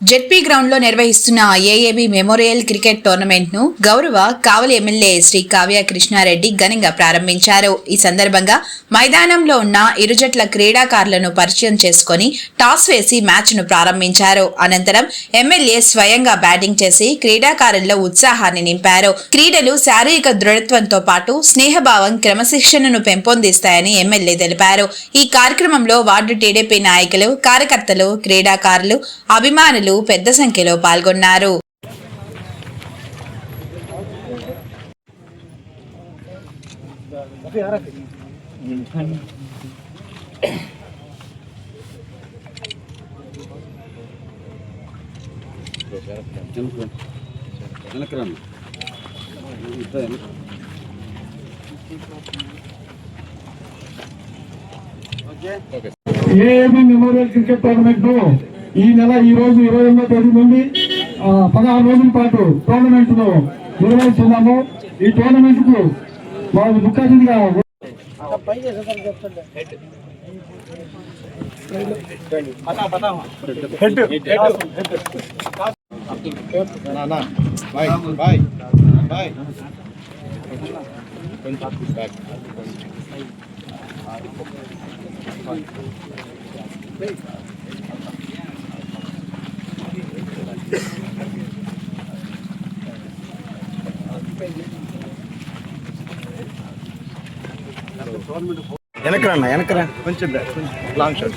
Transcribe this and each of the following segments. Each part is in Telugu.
జెడ్పీ గ్రౌండ్లో నిర్వహిస్తున్న ఏఏబి మెమోరియల్ క్రికెట్ టోర్నమెంట్ను గౌరవ కావలి ఎమ్మెల్యే శ్రీ కావ్య కృష్ణారెడ్డి ఘనంగా ప్రారంభించారు. ఈ సందర్భంగా మైదానంలో ఉన్న ఇరు జట్ల క్రీడాకారులను పరిచయం చేసుకుని టాస్ వేసి మ్యాచ్ను ప్రారంభించారు. అనంతరం ఎమ్మెల్యే స్వయంగా బ్యాటింగ్ చేసి క్రీడాకారుల్లో ఉత్సాహాన్ని నింపారు. క్రీడలు శారీరక దృఢత్వంతో పాటు స్నేహభావం క్రమశిక్షణను పెంపొందిస్తాయని ఎమ్మెల్యే తెలిపారు. ఈ కార్యక్రమంలో వార్డు టీడీపీ నాయకులు కార్యకర్తలు క్రీడాకారులు అభిమానులు అధికారులు పెద్ద సంఖ్యలో పాల్గొన్నారు. ఏఏబి మెమోరియల్ క్రికెట్ టోర్నమెంట్ను ఈ నెల ఈ రోజు ఇరవై ఎనిమిదో తేదీ నుండి పదహారు రోజుల పాటు టోర్నమెంట్ను నిర్వహిస్తున్నాము. ఈ టోర్నమెంట్కు వాళ్ళు ముఖ్యంగా అతిథిగా వెనకరా. అన్న వెనకరా కొంచెం లాంగ్ షాట్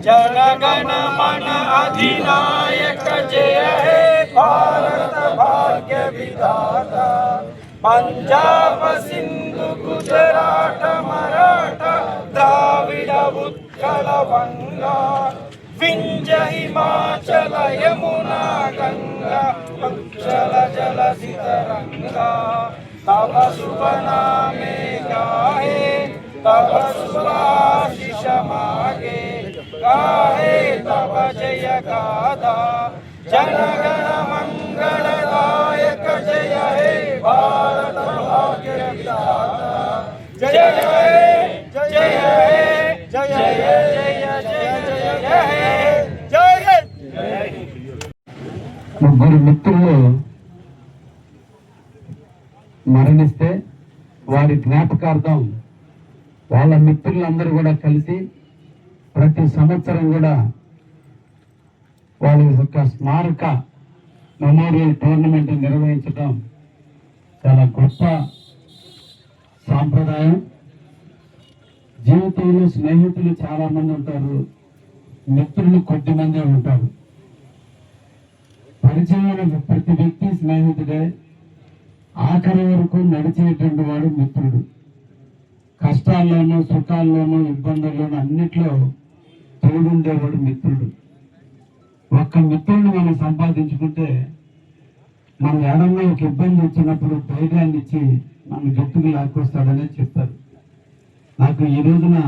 जनगण मन अधिनायक जय हे भारत भाग्य विधाता पंजाब सिंधु गुजरात मराठा द्राविड उत्कल बंगा विंध्य हिमाचल यमुना गंगा पक्षल जल सितरंगा तब सुपना में गाहे तब सुभाषिष मागे गाहे तब जय गाधा मंगल मंगलदायक जय हे भारत भाग्य विधाता। जय हे जय हे जय हे जय जय जय हे जय जय। गुरु मित्रों మరణిస్తే వారి జ్ఞాపకార్థం వాళ్ళ మిత్రులందరూ కూడా కలిసి ప్రతి సంవత్సరం కూడా వాళ్ళ యొక్క స్మారక మెమోరియల్ టోర్నమెంట్ నిర్వహించడం చాలా గొప్ప సాంప్రదాయం. జీవితంలో స్నేహితులు చాలామంది ఉంటారు. మిత్రులు కొద్ది మందే ఉంటారు. పరిచయమైన ప్రతి వ్యక్తి స్నేహితుడే. ఆఖరి వరకు నడిచేటువంటి వాడు మిత్రుడు. కష్టాల్లోనూ సుఖాల్లోనూ ఇబ్బందుల్లోనూ అన్నిట్లో తోడుండేవాడు మిత్రుడు. ఒక్క మిత్రుడిని మనం సంపాదించుకుంటే మన ఎడల్లో ఒక ఇబ్బంది వచ్చినప్పుడు ధైర్యాన్ని ఇచ్చి మనం గట్టుకు లాక్కొస్తాడనే చెప్తారు. నాకు ఈ రోజున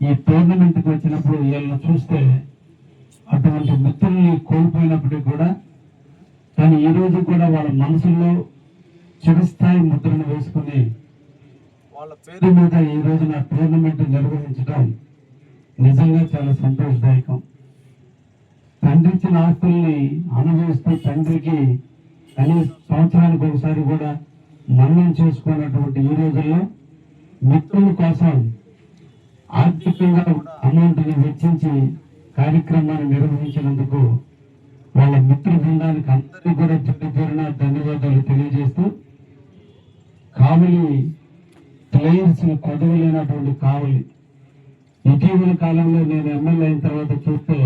ఈ టోర్నమెంట్కి వచ్చినప్పుడు వీళ్ళని చూస్తే అటువంటి మిత్రుల్ని కోల్పోయినప్పటికీ కూడా కానీ ఈ రోజు కూడా వాళ్ళ మనసులో చిరుస్థాయి ముద్రను వేసుకుని వాళ్ళ పేరు మీద ఈ రోజున టోర్నమెంట్ నిర్వహించడం నిజంగా చాలా సంతోషదాయకం. తండ్రి ఇచ్చిన ఆస్తుల్ని అనుభవిస్తూ తండ్రికి కనీస సంవత్సరానికి ఒకసారి కూడా మరణం చేసుకున్నటువంటి ఈ రోజుల్లో మిత్రుల కోసం ఆర్థికంగా అమౌంట్ని వెచ్చించి కార్యక్రమాన్ని నిర్వహించినందుకు వాళ్ళ మిత్ర బృందానికి అందరికీ కూడా పేరు ధన్యవాదాలు తెలియజేస్తూ కావలి ప్లేయర్స్ కొదవలేనటువంటి కావలి. ఇటీవల కాలంలో నేను ఎమ్మెల్యే అయిన తర్వాత చూస్తే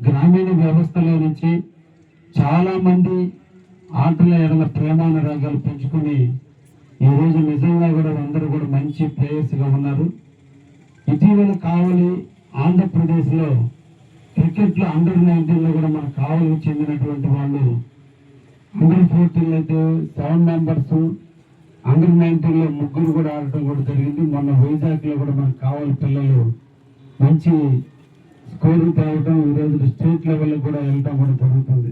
గ్రామీణ వ్యవస్థలో నుంచి చాలామంది ఆటల ఎడల ప్రేమానురాగాలు పెంచుకొని ఈరోజు నిజంగా కూడా అందరూ కూడా మంచి ప్లేయర్స్గా ఉన్నారు. ఇటీవల కావలి ఆంధ్రప్రదేశ్లో క్రికెట్లో అండర్ నైన్టీన్లో కూడా మన కావలికి చెందినటువంటి వాళ్ళు అండర్ ఫోర్టీన్ అయితే సెవెన్ మెంబర్స్ అండర్ నైన్టీన్లో ముగ్గురు కూడా ఆడటం కూడా జరిగింది. మొన్న వైజాగ్లో కూడా మనకు కావాలి పిల్లలు మంచి స్కోర్ తేవడం ఈ రోజు స్టేట్ లెవెల్లో కూడా వెళ్ళడం కూడా జరుగుతుంది.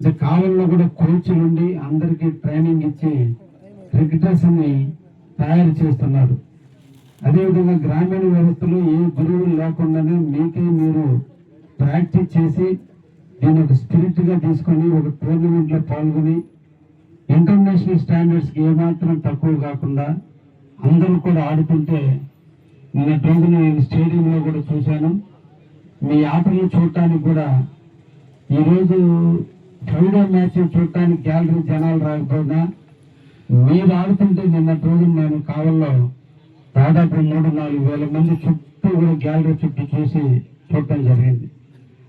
ఇంకా కావల్లో కూడా కోచ్లు ఉండి అందరికీ ట్రైనింగ్ ఇచ్చి క్రికెటర్స్ని తయారు చేస్తున్నారు. అదేవిధంగా గ్రామీణ వ్యవస్థలో ఏ గురువులు లేకుండానే మీకే మీరు ప్రాక్టీస్ చేసి దీన్ని ఒక స్పిరిట్గా తీసుకొని ఒక టోర్నమెంట్లో పాల్గొని ఇంటర్నేషనల్ స్టాండర్డ్స్కి ఏమాత్రం తక్కువ కాకుండా అందరూ కూడా ఆడుతుంటే నిన్న రోజున నేను స్టేడియంలో కూడా చూశాను. మీ ఆటలు చూడటానికి కూడా ఈరోజు ఫ్రైడే మ్యాచ్ చూడటానికి గ్యాలరీ జనాలు రాకపోయినా మీరు ఆడుతుంటే నిన్న రోజున నేను కావల్లో దాదాపు మూడు నాలుగు వేల మంది చుట్టూ కూడా గ్యాలరీ చుట్టూ చూసి చూడటం జరిగింది.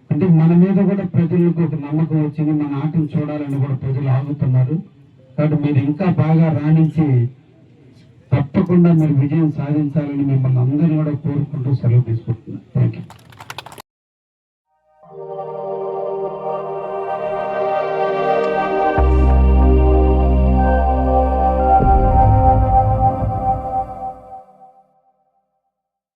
అంటే మన మీద కూడా ప్రజలకు ఒక నమ్మకం వచ్చింది మన ఆటను చూడాలని కూడా ప్రజలు ఆగుతున్నారు. కాబట్టి మీరు ఇంకా బాగా రాణించి తప్పకుండా మీరు విజయం సాధించాలని మిమ్మల్ని అందరినీ కూడా కోరుకుంటూ సెలవు తీసుకుంటున్నాను.